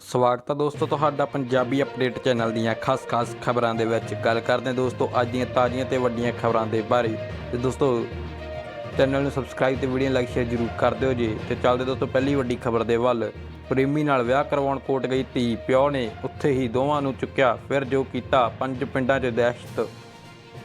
ਸਵਾਗਤ ਹੈ ਦੋਸਤੋ ਤੁਹਾਡਾ ਪੰਜਾਬੀ ਅਪਡੇਟ ਚੈਨਲ ਦੀਆਂ ਖਾਸ-ਖਾਸ ਖਬਰਾਂ ਦੇ ਵਿੱਚ। ਗੱਲ ਕਰਦੇ ਹਾਂ ਦੋਸਤੋ ਅੱਜ ਦੀਆਂ ਤਾਜ਼ੀਆਂ ਤੇ ਵੱਡੀਆਂ ਖਬਰਾਂ ਦੇ ਬਾਰੇ। ਤੇ ਦੋਸਤੋ, ਚੈਨਲ ਨੂੰ ਸਬਸਕ੍ਰਾਈਬ ਤੇ ਵੀਡੀਓ ਲਾਈਕ ਸ਼ੇਅਰ ਜ਼ਰੂਰ ਕਰ ਦਿਓ ਜੀ। ਤੇ ਚੱਲਦੇ ਦੋਸਤੋ ਪਹਿਲੀ ਵੱਡੀ ਖਬਰ ਦੇ ਵੱਲ। ਪ੍ਰੇਮੀ ਨਾਲ ਵਿਆਹ ਕਰਵਾਉਣ ਕੋਟ ਗਈ ਧੀ। ਪਿਓ ਨੇ ਉੱਥੇ ਹੀ ਦੋਵਾਂ ਨੂੰ ਚੁੱਕਿਆ, ਫਿਰ ਜੋ ਕੀਤਾ, ਪੰਜ ਪਿੰਡਾਂ 'ਚ ਦਹਿਸ਼ਤ।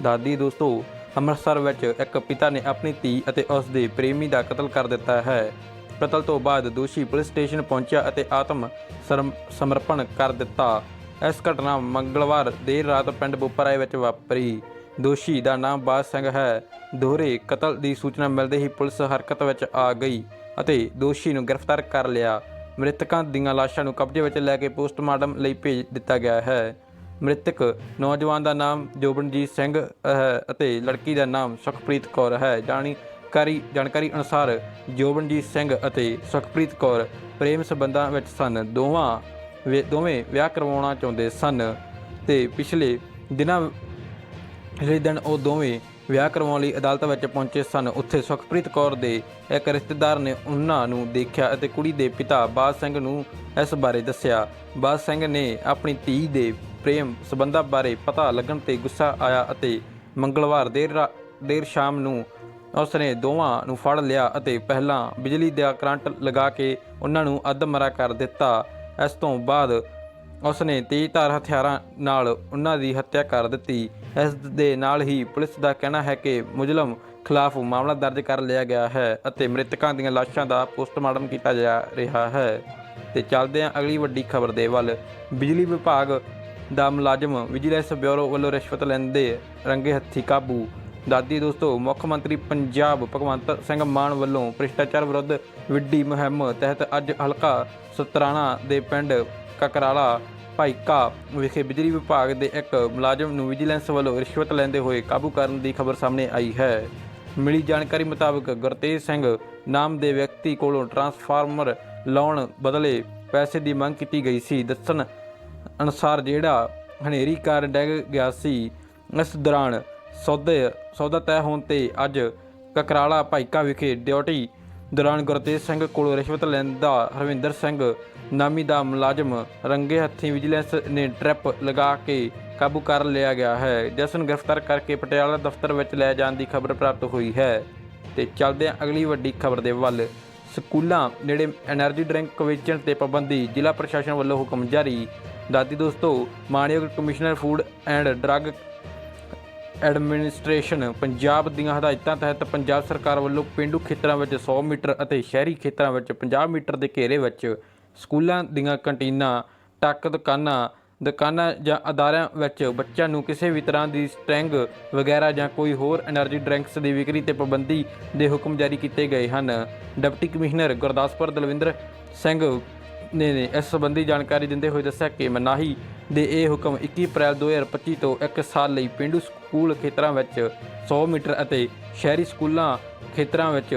ਦਾਦੀ ਦੋਸਤੋ, ਅੰਮ੍ਰਿਤਸਰ ਵਿੱਚ ਇੱਕ ਪਿਤਾ ਨੇ ਆਪਣੀ ਧੀ ਅਤੇ ਉਸ ਦੇ ਪ੍ਰੇਮੀ ਦਾ ਕਤਲ ਕਰ ਦਿੱਤਾ ਹੈ। ਕਤਲ ਤੋਂ ਬਾਅਦ ਦੋਸ਼ੀ ਪੁਲਿਸ ਸਟੇਸ਼ਨ ਪਹੁੰਚਿਆ ਅਤੇ ਆਤਮ ਸਰਮ- ਸਮਰਪਣ ਕਰ ਦਿੱਤਾ। ਇਸ ਘਟਨਾ ਮੰਗਲਵਾਰ ਦੇਰ ਰਾਤ ਪਿੰਡ ਬੁੱਪਰਾਏ ਵਿੱਚ ਵਾਪਰੀ। ਦੋਸ਼ੀ ਦਾ ਨਾਮ ਬਾਜ ਸਿੰਘ ਹੈ। ਦੋਹਰੇ ਕਤਲ ਦੀ ਸੂਚਨਾ ਮਿਲਦੇ ਹੀ ਪੁਲਿਸ ਹਰਕਤ ਵਿੱਚ ਆ ਗਈ ਅਤੇ ਦੋਸ਼ੀ ਨੂੰ ਗ੍ਰਿਫਤਾਰ ਕਰ ਲਿਆ। ਮ੍ਰਿਤਕਾਂ ਦੀਆਂ ਲਾਸ਼ਾਂ ਨੂੰ ਕਬਜ਼ੇ ਵਿੱਚ ਲੈ ਕੇ ਪੋਸਟਮਾਰਟਮ ਲਈ ਭੇਜ ਦਿੱਤਾ ਗਿਆ ਹੈ। ਮ੍ਰਿਤਕ ਨੌਜਵਾਨ ਦਾ ਨਾਮ ਜੋਬਨਜੀਤ ਸਿੰਘ ਹੈ ਅਤੇ ਲੜਕੀ ਦਾ ਨਾਮ ਸੁਖਪ੍ਰੀਤ ਕੌਰ ਹੈ। ਜਾਣੀ ਜਾਣਕਾਰੀ ਜਾਣਕਾਰੀ ਅਨੁਸਾਰ ਜੋਬਨਜੀਤ ਸਿੰਘ ਅਤੇ ਸੁਖਪ੍ਰੀਤ ਕੌਰ ਪ੍ਰੇਮ ਸੰਬੰਧਾਂ ਵਿੱਚ ਸਨ। ਦੋਵਾਂ ਦੋਵੇਂ ਵਿਆਹ ਕਰਵਾਉਣਾ ਚਾਹੁੰਦੇ ਸਨ ਤੇ ਪਿਛਲੇ ਦਿਨਾਂ ਪਿਛਲੇ ਦਿਨ ਉਹ ਦੋਵੇਂ ਵਿਆਹ ਕਰਵਾਉਣ ਲਈ ਅਦਾਲਤ ਵਿੱਚ ਪਹੁੰਚੇ ਸਨ। ਉੱਥੇ ਸੁਖਪ੍ਰੀਤ ਕੌਰ ਦੇ ਇੱਕ ਰਿਸ਼ਤੇਦਾਰ ਨੇ ਉਹਨਾਂ ਨੂੰ ਦੇਖਿਆ ਅਤੇ ਕੁੜੀ ਦੇ ਪਿਤਾ ਬਾਜ ਸਿੰਘ ਨੂੰ ਇਸ ਬਾਰੇ ਦੱਸਿਆ। ਬਾਜ ਸਿੰਘ ਨੇ ਆਪਣੀ ਧੀ ਦੇ ਪ੍ਰੇਮ ਸਬੰਧਾਂ ਬਾਰੇ ਪਤਾ ਲੱਗਣ ਤੇ ਗੁੱਸਾ ਆਇਆ ਅਤੇ ਮੰਗਲਵਾਰ ਦੇਰ ਰਾ- ਦੇਰ ਸ਼ਾਮ ਨੂੰ ਉਸ ਨੇ ਦੋਵਾਂ ਨੂੰ ਫੜ ਲਿਆ ਅਤੇ ਪਹਿਲਾਂ ਬਿਜਲੀ ਦਾ ਕਰੰਟ ਲਗਾ ਕੇ ਉਹਨਾਂ ਨੂੰ ਅੱਧਮਰਾ ਕਰ ਦਿੱਤਾ। ਇਸ ਤੋਂ ਬਾਅਦ ਉਸ ਨੇ ਤੇਜ਼ਧਾਰ ਹਥਿਆਰਾਂ ਨਾਲ ਉਹਨਾਂ ਦੀ ਹੱਤਿਆ ਕਰ ਦਿੱਤੀ। ਇਸ ਦੇ ਨਾਲ ਹੀ ਪੁਲਿਸ ਦਾ ਕਹਿਣਾ ਹੈ ਕਿ ਮੁਜਲਮ ਖਿਲਾਫ ਮਾਮਲਾ ਦਰਜ ਕਰ ਲਿਆ ਗਿਆ ਹੈ ਅਤੇ ਮ੍ਰਿਤਕਾਂ ਦੀਆਂ ਲਾਸ਼ਾਂ ਦਾ ਪੋਸਟਮਾਰਟਮ ਕੀਤਾ ਜਾ ਰਿਹਾ ਹੈ। ਤੇ ਚੱਲਦੇ ਹਾਂ ਅਗਲੀ ਵੱਡੀ ਖਬਰ ਦੇ ਵੱਲ। ਬਿਜਲੀ ਵਿਭਾਗ ਦਾ ਮੁਲਾਜ਼ਮ ਵਿਜੀਲੈਂਸ ਬਿਊਰੋ ਵੱਲੋਂ ਰਿਸ਼ਵਤ ਲੈਂਦੇ ਰੰਗੇ ਹੱਥੀ ਕਾਬੂ। ਦਾਦੀ ਦੋਸਤੋ, ਮੁੱਖ ਮੰਤਰੀ ਪੰਜਾਬ ਭਗਵੰਤ ਸਿੰਘ ਮਾਨ ਵੱਲੋਂ ਭ੍ਰਿਸ਼ਟਾਚਾਰ ਵਿਰੁੱਧ ਵਿੱਢੀ ਮੁਹਿੰਮ ਤਹਿਤ ਅੱਜ ਹਲਕਾ ਸਤਰਾਣਾ ਦੇ ਪਿੰਡ ਕਕਰਾਲਾ ਭਾਈਕਾ ਵਿਖੇ ਬਿਜਲੀ ਵਿਭਾਗ ਦੇ ਇੱਕ ਮੁਲਾਜ਼ਮ ਨੂੰ ਵਿਜੀਲੈਂਸ ਵੱਲੋਂ ਰਿਸ਼ਵਤ ਲੈਂਦੇ ਹੋਏ ਕਾਬੂ ਕਰਨ ਦੀ ਖਬਰ ਸਾਹਮਣੇ ਆਈ ਹੈ। ਮਿਲੀ ਜਾਣਕਾਰੀ ਮੁਤਾਬਕ ਗੁਰਤੇਜ ਸਿੰਘ ਨਾਮ ਦੇ ਵਿਅਕਤੀ ਕੋਲੋਂ ਟਰਾਂਸਫਾਰਮਰ ਲਾਉਣ ਬਦਲੇ ਪੈਸੇ ਦੀ ਮੰਗ ਕੀਤੀ ਗਈ ਸੀ। ਦੱਸਣ ਅਨੁਸਾਰ ਜਿਹੜਾ ਹਨੇਰੀ ਕਾਰਨ ਡਿੱਗ ਗਿਆ ਸੀ, ਇਸ ਦੌਰਾਨ ਸੌਦੇ, ਸੌਦਾ ਤੈਅ ਹੋਣ ਤੇ ਅੱਜ ਕਕਰਾਲਾ ਭਾਈਕਾ ਵਿਖੇ ਡਿਊਟੀ ਦੌਰਾਨ ਗੁਰਤੇਜ ਸਿੰਘ ਕੋਲੋਂ ਰਿਸ਼ਵਤ ਲੈਂਦਾ ਹਰਵਿੰਦਰ ਸਿੰਘ ਨਾਮੀ ਦਾ ਮੁਲਾਜ਼ਮ ਰੰਗੇ ਹੱਥੀਂ ਵਿਜੀਲੈਂਸ ਨੇ ਟ੍ਰਿਪ ਲਗਾ ਕੇ ਕਾਬੂ ਕਰ ਲਿਆ ਗਿਆ ਹੈ। ਜਿਸ ਨੂੰ ਗ੍ਰਿਫਤਾਰ ਕਰਕੇ ਪਟਿਆਲਾ ਦਫ਼ਤਰ ਵਿੱਚ ਲੈ ਜਾਣ ਦੀ ਖਬਰ ਪ੍ਰਾਪਤ ਹੋਈ ਹੈ ਤੇ ਚੱਲਦੇ ਹਾਂ ਅਗਲੀ ਵੱਡੀ ਖਬਰ ਦੇ ਵੱਲ, ਸਕੂਲਾਂ ਨੇੜੇ એનર્ਜੀ ਡਰਿੰਕ ਵੇਚਣ ਤੇ ਪਾਬੰਦੀ, ਜ਼ਿਲ੍ਹਾ ਪ੍ਰਸ਼ਾਸਨ ਵੱਲੋਂ ਹੁਕਮ ਜਾਰੀ। ਦਾਦੀ ਦੋਸਤੋ ਮਾਨਯੋਗ commissioner food and drug administration Punjab ਦੀਆਂ ਹਦਾਇਤਾਂ ਤਹਿਤ ਪੰਜਾਬ ਸਰਕਾਰ ਵੱਲੋਂ ਪਿੰਡੂ ਖੇਤਰਾਂ ਵਿੱਚ 100 ਮੀਟਰ ਅਤੇ ਸ਼ਹਿਰੀ ਖੇਤਰਾਂ ਵਿੱਚ 50 ਮੀਟਰ ਦੇ ਘੇਰੇ ਵਿੱਚ ਸਕੂਲਾਂ ਦੀਆਂ ਕੰਟੀਨਾਂ, ਟੱਕ ਦੁਕਾਨਾਂ ਦੁਕਾਨਾਂ ਜਾਂ ਅਦਾਰਿਆਂ ਵਿੱਚ ਬੱਚਿਆਂ ਨੂੰ ਕਿਸੇ ਵੀ ਤਰ੍ਹਾਂ ਦੀ ਸਟ੍ਰਿੰਗ ਵਗੈਰਾ ਜਾਂ ਕੋਈ ਹੋਰ એનર્ਜੀ ਡਰਿੰਕਸ ਦੀ ਵਿਕਰੀ ਤੇ ਪਾਬੰਦੀ ਦੇ ਹੁਕਮ ਜਾਰੀ ਕੀਤੇ ਗਏ ਹਨ। ਡਿਪਟੀ ਕਮਿਸ਼ਨਰ ਗੁਰਦਾਸਪੁਰ ਦਲਵਿੰਦਰ ਸਿੰਘ ਨੇ ਨੇ ਇਸ ਸੰਬੰਧੀ ਜਾਣਕਾਰੀ ਦਿੰਦੇ ਹੋਏ ਦੱਸਿਆ ਕਿ ਮਨਾਹੀ ਦੇ ਇਹ ਹੁਕਮ 21 ਅਪ੍ਰੈਲ 2025 ਤੋਂ 1 ਸਾਲ ਲਈ ਪਿੰਡੂ ਸਕੂਲ ਖੇਤਰਾਂ ਵਿੱਚ 100 ਮੀਟਰ ਅਤੇ ਸ਼ਹਿਰੀ ਸਕੂਲਾਂ ਖੇਤਰਾਂ ਵਿੱਚ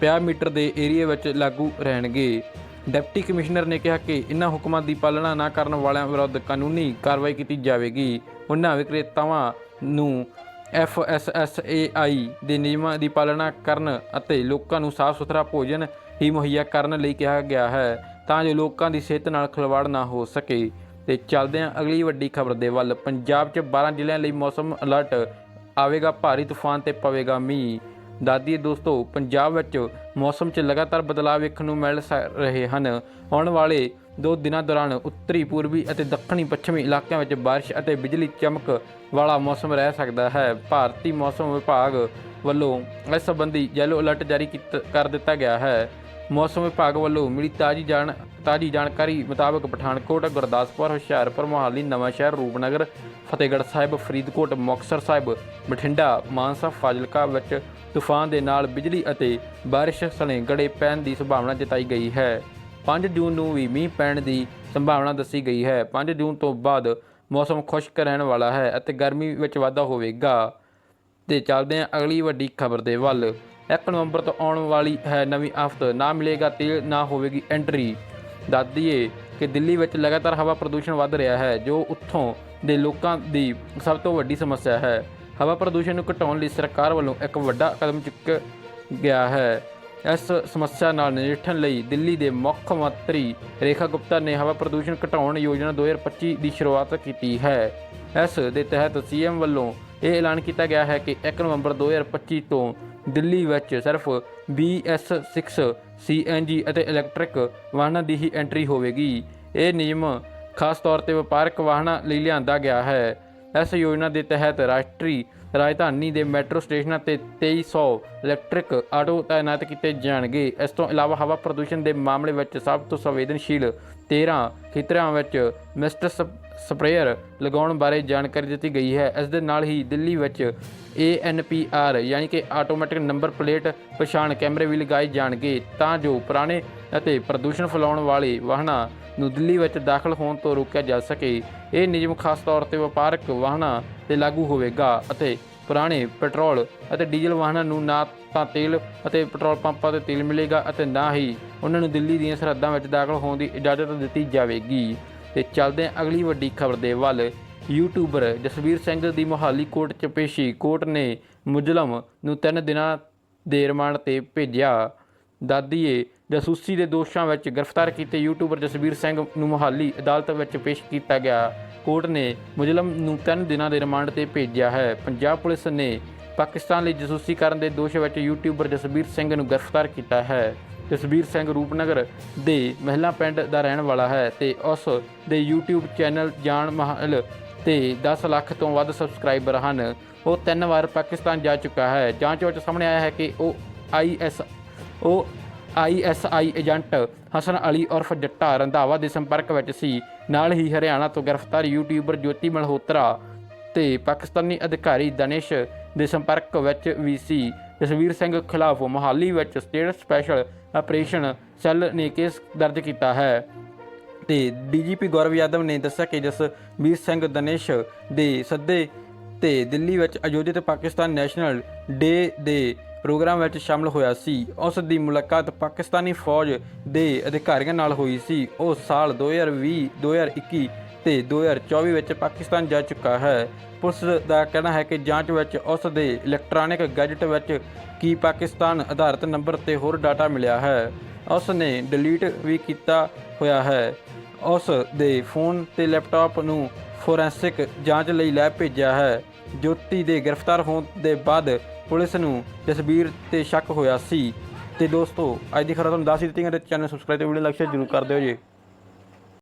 50 ਮੀਟਰ ਦੇ ਏਰੀਆ ਵਿੱਚ ਲਾਗੂ ਰਹਿਣਗੇ। ਡਿਪਟੀ ਕਮਿਸ਼ਨਰ ਨੇ ਕਿਹਾ ਕਿ ਇਨ੍ਹਾਂ ਹੁਕਮਾਂ ਦੀ ਪਾਲਣਾ ਨਾ ਕਰਨ ਵਾਲਿਆਂ ਵਿਰੁੱਧ ਕਾਨੂੰਨੀ ਕਾਰਵਾਈ ਕੀਤੀ ਜਾਵੇਗੀ। ਉਹਨਾਂ ਵਿਕਰੇਤਾਵਾਂ ਨੂੰ FSSAI ਦੇ ਨਿਯਮਾਂ ਦੀ ਪਾਲਣਾ ਕਰਨ ਅਤੇ ਲੋਕਾਂ ਨੂੰ ਸਾਫ਼ ਸੁਥਰਾ ਭੋਜਨ ਹੀ ਮੁਹੱਈਆ ਕਰਨ ਲਈ ਕਿਹਾ ਗਿਆ ਹੈ। ਤਾਂ ਜੋ ਲੋਕਾਂ ਦੀ ਸਿਹਤ ਨਾਲ ਖਿਲਵਾੜ ਨਾ ਹੋ ਸਕੇ। ਤੇ ਚੱਲਦੇ ਹਾਂ ਅਗਲੀ ਵੱਡੀ ਖਬਰ ਦੇ ਵੱਲ, ਪੰਜਾਬ 'ਚ 12 ਜ਼ਿਲ੍ਹਿਆਂ ਲਈ ਮੌਸਮ ਅਲਰਟ, ਆਵੇਗਾ ਭਾਰੀ ਤੂਫਾਨ ਤੇ ਪਵੇਗਾ ਮੀਂਹ। ਦਾਦੀ ਦੋਸਤੋ, ਪੰਜਾਬ ਵਿੱਚ ਮੌਸਮ 'ਚ ਲਗਾਤਾਰ ਬਦਲਾਅ ਵੇਖਣ ਨੂੰ ਮਿਲ ਸ- ਰਹੇ ਹਨ। ਆਉਣ ਵਾਲੇ ਦੋ ਦਿਨਾਂ ਦੌਰਾਨ ਉੱਤਰੀ, ਪੂਰਬੀ ਅਤੇ ਦੱਖਣੀ, ਪੱਛਮੀ ਇਲਾਕਿਆਂ ਵਿੱਚ ਬਾਰਿਸ਼ ਅਤੇ ਬਿਜਲੀ ਚਮਕ ਵਾਲਾ ਮੌਸਮ ਰਹਿ ਸਕਦਾ ਹੈ। ਭਾਰਤੀ ਮੌਸਮ ਵਿਭਾਗ ਵੱਲੋਂ ਇਸ ਸੰਬੰਧੀ ਯੈਲੋ ਅਲਰਟ ਜਾਰੀ ਕੀਤਾ, ਕਰ ਦਿੱਤਾ ਗਿਆ ਹੈ। ਮੌਸਮ ਵਿਭਾਗ ਵੱਲੋਂ ਮਿਲੀ ਤਾਜੀ ਜਾਣ, ਤਾਜੀ ਜਾਣਕਾਰੀ ਮੁਤਾਬਕ ਪਠਾਨਕੋਟ, ਗੁਰਦਾਸਪੁਰ, ਹੁਸ਼ਿਆਰਪੁਰ, ਮੋਹਾਲੀ ਨਵਾਂਸ਼ਹਿਰ ਰੂਪਨਗਰ, ਫਤਿਹਗੜ੍ਹ ਸਾਹਿਬ, ਫਰੀਦਕੋਟ, ਮੁਕਤਸਰ ਸਾਹਿਬ, ਬਠਿੰਡਾ, ਮਾਨਸਾ, ਫਾਜ਼ਿਲਕਾ ਵਿੱਚ ਤੂਫਾਨ ਦੇ ਨਾਲ ਬਿਜਲੀ ਅਤੇ ਬਾਰਿਸ਼ ਸਣੇ ਗੜੇ ਪੈਣ ਦੀ ਸੰਭਾਵਨਾ ਜਤਾਈ ਗਈ ਹੈ। 5 ਜੂਨ ਨੂੰ ਵੀ ਮੀਂਹ ਪੈਣ ਦੀ ਸੰਭਾਵਨਾ ਦੱਸੀ ਗਈ ਹੈ। 5 ਜੂਨ ਤੋਂ ਬਾਅਦ ਮੌਸਮ ਖੁਸ਼ਕ ਰਹਿਣ ਵਾਲਾ ਹੈ ਅਤੇ ਗਰਮੀ ਵਿੱਚ ਵਾਧਾ ਹੋਵੇਗਾ। ਤੇ ਚੱਲਦੇ ਹਾਂ ਅਗਲੀ ਵੱਡੀ ਖਬਰ ਦੇ ਵੱਲ। 1 ਨਵੰਬਰ ਤੋਂ ਆਉਣ ਵਾਲੀ ਹੈ ਨਵੀਂ ਆਫਤ। ਨਾ ਮਿਲੇਗਾ ਤੇਲ, ਨਾ ਹੋਵੇਗੀ ਐਂਟਰੀ ਦੱਸਦੀਏ ਕਿ ਦਿੱਲੀ ਵਿੱਚ ਲਗਾਤਾਰ ਹਵਾ ਪ੍ਰਦੂਸ਼ਣ ਵੱਧ ਰਿਹਾ ਹੈ, ਜੋ ਉੱਥੋਂ ਦੇ ਲੋਕਾਂ ਦੀ ਸਭ ਤੋਂ ਵੱਡੀ ਸਮੱਸਿਆ ਹੈ। ਹਵਾ ਪ੍ਰਦੂਸ਼ਣ ਨੂੰ ਘਟਾਉਣ ਲਈ ਸਰਕਾਰ ਵੱਲੋਂ ਇੱਕ ਵੱਡਾ ਕਦਮ ਚੁੱਕਿਆ ਗਿਆ ਹੈ। ਇਸ ਸਮੱਸਿਆ ਨਾਲ ਨਜਿੱਠਣ ਲਈ ਦਿੱਲੀ ਦੇ ਮੁੱਖ ਮੰਤਰੀ ਰੇਖਾ ਗੁਪਤਾ ਨੇ ਹਵਾ ਪ੍ਰਦੂਸ਼ਣ ਘਟਾਉਣ ਯੋਜਨਾ 2025 ਦੀ ਸ਼ੁਰੂਆਤ ਕੀਤੀ ਹੈ। ਇਸ ਦੇ ਤਹਿਤ ਸੀਐਮ ਵੱਲੋਂ ਇਹ ਐਲਾਨ ਕੀਤਾ ਗਿਆ ਹੈ ਕਿ 1 ਨਵੰਬਰ 2025 ਤੋਂ ਦਿੱਲੀ ਵਿੱਚ ਸਿਰਫ BS6 CNG ਅਤੇ ਇਲੈਕਟ੍ਰਿਕ ਵਾਹਨਾਂ ਦੀ ਹੀ ਐਂਟਰੀ ਹੋਵੇਗੀ। ਇਹ ਨਿਯਮ ਖਾਸ ਤੌਰ ਤੇ ਵਪਾਰਕ ਵਾਹਨਾਂ ਲਈ ਲਿਆਂਦਾ ਗਿਆ ਹੈ। ਇਸ ਯੋਜਨਾ ਦੇ ਤਹਿਤ ਰਾਸ਼ਟਰੀ ਰਾਜਧਾਨੀ ਦੇ ਮੈਟਰੋ ਸਟੇਸ਼ਨਾਂ ਤੇ 2300 ਇਲੈਕਟ੍ਰਿਕ ਆਟੋ ਤਾਇਨਾਤ ਕੀਤੇ ਜਾਣਗੇ। ਇਸ ਤੋਂ ਇਲਾਵਾ ਹਵਾ ਪ੍ਰਦੂਸ਼ਣ ਦੇ ਮਾਮਲੇ ਵਿੱਚ ਸਭ ਤੋਂ ਸੰਵੇਦਨਸ਼ੀਲ 13 ਖੇਤਰਾਂ ਵਿੱਚ ਮਿਸਟ ਸਪਰੇਅਰ ਲਗਾਉਣ ਬਾਰੇ ਜਾਣਕਾਰੀ ਦਿੱਤੀ ਗਈ ਹੈ। ਇਸ ਦੇ ਨਾਲ ਹੀ ਦਿੱਲੀ ਵਿੱਚ ANPR ਯਾਨੀ ਕਿ ਆਟੋਮੈਟਿਕ ਨੰਬਰ ਪਲੇਟ ਪਛਾਣ ਕੈਮਰੇ ਵੀ ਲਗਾਏ ਜਾਣਗੇ। ਤਾਂ ਜੋ ਪੁਰਾਣੇ ਅਤੇ ਪ੍ਰਦੂਸ਼ਣ ਫੈਲਾਉਣ ਵਾਲੇ ਵਾਹਨਾਂ ਨੂੰ ਦਿੱਲੀ ਵਿੱਚ ਦਾਖਲ ਹੋਣ ਤੋਂ ਰੋਕਿਆ ਜਾ ਸਕੇ। ਇਹ ਨਿਯਮ ਖਾਸ ਤੌਰ ਤੇ ਵਪਾਰਕ ਵਾਹਨਾਂ ਤੇ ਲਾਗੂ ਹੋਵੇਗਾ ਅਤੇ ਪੁਰਾਣੇ ਪੈਟਰੋਲ ਅਤੇ ਡੀਜ਼ਲ ਵਾਹਨਾਂ ਨੂੰ ਨਾ ਤਾਂ ਤੇਲ ਅਤੇ ਪੈਟਰੋਲ ਪੰਪਾਂ ਤੇ ਤੇਲ ਮਿਲੇਗਾ ਅਤੇ ਨਾ ਹੀ ਉਹਨਾਂ ਨੂੰ ਦਿੱਲੀ ਦੀਆਂ ਸਰਹੱਦਾਂ ਵਿੱਚ ਦਾਖਲ ਹੋਣ ਦੀ ਇਜਾਜ਼ਤ ਦਿੱਤੀ ਜਾਵੇਗੀ। ਤੇ ਚੱਲਦੇ ਅਗਲੀ ਵੱਡੀ ਖਬਰ ਦੇ ਵੱਲ। ਯੂਟਿਊਬਰ ਜਸਵੀਰ ਸਿੰਘ ਦੀ ਮੁਹਾਲੀ ਕੋਰਟ 'ਚ ਪੇਸ਼ੀ ਕੋਰਟ ਨੇ ਮੁਜਲਮ ਨੂੰ ਤਿੰਨ ਦਿਨਾਂ ਦੇ ਰਿਮਾਂਡ ਤੇ ਭੇਜਿਆ। ਦਾਦੀਏ ਜਾਸੂਸੀ ਦੇ ਦੋਸ਼ਾਂ ਵਿੱਚ ਗ੍ਰਿਫਤਾਰ ਕੀਤੇ ਯੂਟਿਊਬਰ ਜਸਵੀਰ ਸਿੰਘ ਨੂੰ ਮੁਹਾਲੀ ਅਦਾਲਤ ਵਿੱਚ ਪੇਸ਼ ਕੀਤਾ ਗਿਆ। ਕੋਰਟ ਨੇ ਮੁਜਲਮ ਨੂੰ ਤਿੰਨ ਦਿਨਾਂ ਦੇ ਰਿਮਾਂਡ ਤੇ ਭੇਜਿਆ ਹੈ। ਪੰਜਾਬ ਪੁਲਿਸ ਨੇ ਪਾਕਿਸਤਾਨ ਲਈ ਜਾਸੂਸੀ ਕਰਨ ਦੇ ਦੋਸ਼ ਵਿੱਚ ਯੂਟਿਊਬਰ ਜਸਵੀਰ ਸਿੰਘ ਨੂੰ ਗ੍ਰਿਫਤਾਰ ਕੀਤਾ ਹੈ। ਜਸਵੀਰ ਸਿੰਘ ਰੂਪਨਗਰ ਦੇ ਮਹਿਲਾ ਪਿੰਡ ਦਾ ਰਹਿਣ ਵਾਲਾ ਹੈ ਤੇ ਉਸ ਦੇ YouTube ਚੈਨਲ ਜਾਨ ਮਹਲ ਤੇ 10 ਲੱਖ ਤੋਂ ਵੱਧ ਸਬਸਕ੍ਰਾਈਬਰ ਹਨ। ਉਹ ਤਿੰਨ ਵਾਰ ਪਾਕਿਸਤਾਨ ਜਾ ਚੁੱਕਾ ਹੈ। ਜਾਂਚ ਵਿੱਚ ਸਾਹਮਣੇ ਆਇਆ ਹੈ ਕਿ ਉਹ ਆਈਐਸ ਉਹ ਆਈਐਸਆਈ ਏਜੰਟ ਹਸਨ ਅਲੀ ਉਰਫ ਜੱਟਾ ਰੰਧਾਵਾ ਦੇ ਸੰਪਰਕ ਵਿੱਚ ਸੀ। ਨਾਲ ਹੀ ਹਰਿਆਣਾ ਤੋਂ ਗ੍ਰਿਫਤਾਰ ਯੂਟਿਊਬਰ ਜੋਤੀ ਮਲਹੋਤਰਾ ਤੇ ਪਾਕਿਸਤਾਨੀ ਅਧਿਕਾਰੀ ਦਨੇਸ਼ ਦੇ ਸੰਪਰਕ ਵਿੱਚ ਵੀ ਸੀ। ਜਸਵੀਰ ਸਿੰਘ ਖਿਲਾਫ ਮੋਹਾਲੀ ਵਿੱਚ ਸਟੇਟ ਸਪੈਸ਼ਲ ਆਪਰੇਸ਼ਨ ਸੈੱਲ ਨੇ ਕੇਸ ਦਰਜ ਕੀਤਾ ਹੈ। ਤੇ ਡੀਜੀਪੀ ਗੌਰਵ ਯਾਦਵ ਨੇ ਦੱਸਿਆ ਕਿ ਜਸਵੀਰ ਸਿੰਘ ਦਨੇਸ਼ ਦੇ ਸੱਦੇ ਤੇ ਦਿੱਲੀ ਵਿੱਚ ਆਯੋਜਿਤ ਪਾਕਿਸਤਾਨ ਨੈਸ਼ਨਲ ਡੇ ਦੇ ਪ੍ਰੋਗਰਾਮ ਵਿੱਚ ਸ਼ਾਮਲ ਹੋਇਆ ਸੀ। ਉਸ ਦੀ ਮੁਲਾਕਾਤ ਪਾਕਿਸਤਾਨੀ ਫੌਜ ਦੇ ਅਧਿਕਾਰੀਆਂ ਨਾਲ ਹੋਈ ਸੀ। ਉਹ ਸਾਲ 2020 2021 ਤੇ 2024 ਵਿੱਚ ਪਾਕਿਸਤਾਨ ਜਾ ਚੁੱਕਾ ਹੈ। ਪੁਲਿਸ ਦਾ ਕਹਿਣਾ ਹੈ ਕਿ ਜਾਂਚ ਵਿੱਚ ਉਸ ਦੇ ਇਲੈਕਟ੍ਰੋਨਿਕ ਗੈਜਟ ਵਿੱਚ ਕੀ ਪਾਕਿਸਤਾਨ ਆਧਾਰਿਤ ਨੰਬਰ ਤੇ ਹੋਰ ਡਾਟਾ ਮਿਲਿਆ ਹੈ। ਉਸ ਨੇ ਡਿਲੀਟ ਵੀ ਕੀਤਾ ਹੋਇਆ ਹੈ। ਉਸ ਦੇ ਫੋਨ ਤੇ ਲੈਪਟਾਪ ਨੂੰ ਫੋਰੈਂਸਿਕ ਜਾਂਚ ਲਈ ਲੈਬ ਭੇਜਿਆ ਹੈ। ਜੋਤੀ ਦੇ ਗ੍ਰਿਫਤਾਰ ਹੋਣ ਦੇ ਬਾਅਦ ਪੁਲਿਸ ਨੂੰ ਜਸਬੀਰ ਤੇ ਸ਼ੱਕ ਹੋਇਆ ਸੀ। ਤੇ ਦੋਸਤੋ, ਅੱਜ ਦੀ ਖਬਰ ਤੁਹਾਨੂੰ ਦੱਸ ਹੀ ਦਿੱਤੀ ਹੈ ਤੇ ਚੈਨਲ ਸਬਸਕ੍ਰਾਈਬ ਤੇ ਵੀਡੀਓ ਲਾਈਕ ਸ਼ੇਅਰ ਜ਼ਰੂਰ ਕਰ ਦਿਓ ਜੀ।